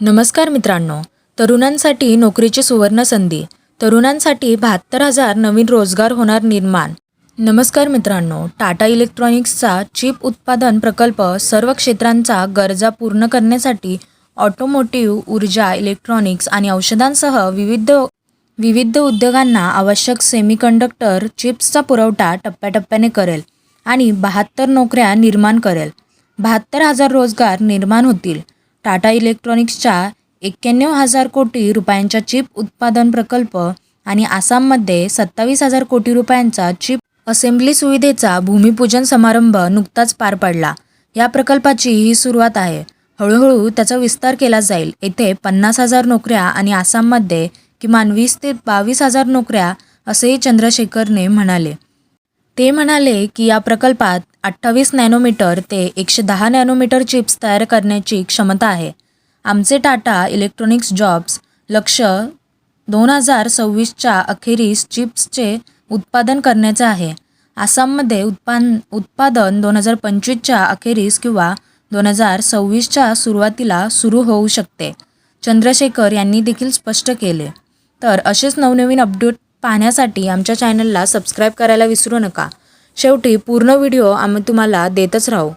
नमस्कार मित्रांनो. तरुणांसाठी नोकरीची सुवर्ण संधी तरुणांसाठी बहात्तर हजार नवीन रोजगार होणार निर्माण. नमस्कार मित्रांनो टाटा इलेक्ट्रॉनिक्सचा चिप उत्पादन प्रकल्प सर्व क्षेत्रांचा गरजा पूर्ण करण्यासाठी ऑटोमोटिव्ह ऊर्जा इलेक्ट्रॉनिक्स आणि औषधांसह विविध विविध उद्योगांना आवश्यक सेमीकंडक्टर चिप्सचा पुरवठा टप्प्याटप्प्याने करेल आणि बहात्तर नोकऱ्या निर्माण करेल. बहात्तर हजार रोजगार निर्माण होतील. टाटा इलेक्ट्रॉनिक्सच्या एक्क्याण्णव हजार कोटी रुपयांच्या चिप उत्पादन प्रकल्प आणि आसाममध्ये सत्तावीस हजार कोटी रुपयांचा चिप असेंब्ली सुविधेचा भूमिपूजन समारंभ नुकताच पार पडला. या प्रकल्पाची ही सुरुवात आहे. हळूहळू त्याचा विस्तार केला जाईल. येथे पन्नास हजार नोकऱ्या आणि आसाममध्ये किमान वीस ते बावीस हजार नोकऱ्या असेही चंद्रशेखरने म्हणाले. ते म्हणाले की या प्रकल्पात अठ्ठावीस नॅनोमीटर ते एकशे दहा नॅनोमीटर चिप्स तयार करण्याची क्षमता आहे. आमचे टाटा इलेक्ट्रॉनिक्स जॉब्स लक्ष दोन हजार सव्वीसच्या अखेरीस चिप्सचे उत्पादन करण्याचे आहे. आसाममध्ये उत्पान उत्पादन दोन हजार पंचवीसच्या अखेरीस किंवा दोन हजार सव्वीसच्या सुरुवातीला सुरू होऊ शकते चंद्रशेखर यांनी देखील स्पष्ट केले. तर असेच नवनवीन अपडेट पाहण्यासाठी आमच्या चॅनलला सबस्क्राईब करायला विसरू नका. शेवटी पूर्ण व्हिडिओ आम्ही तुम्हाला देतच राहू.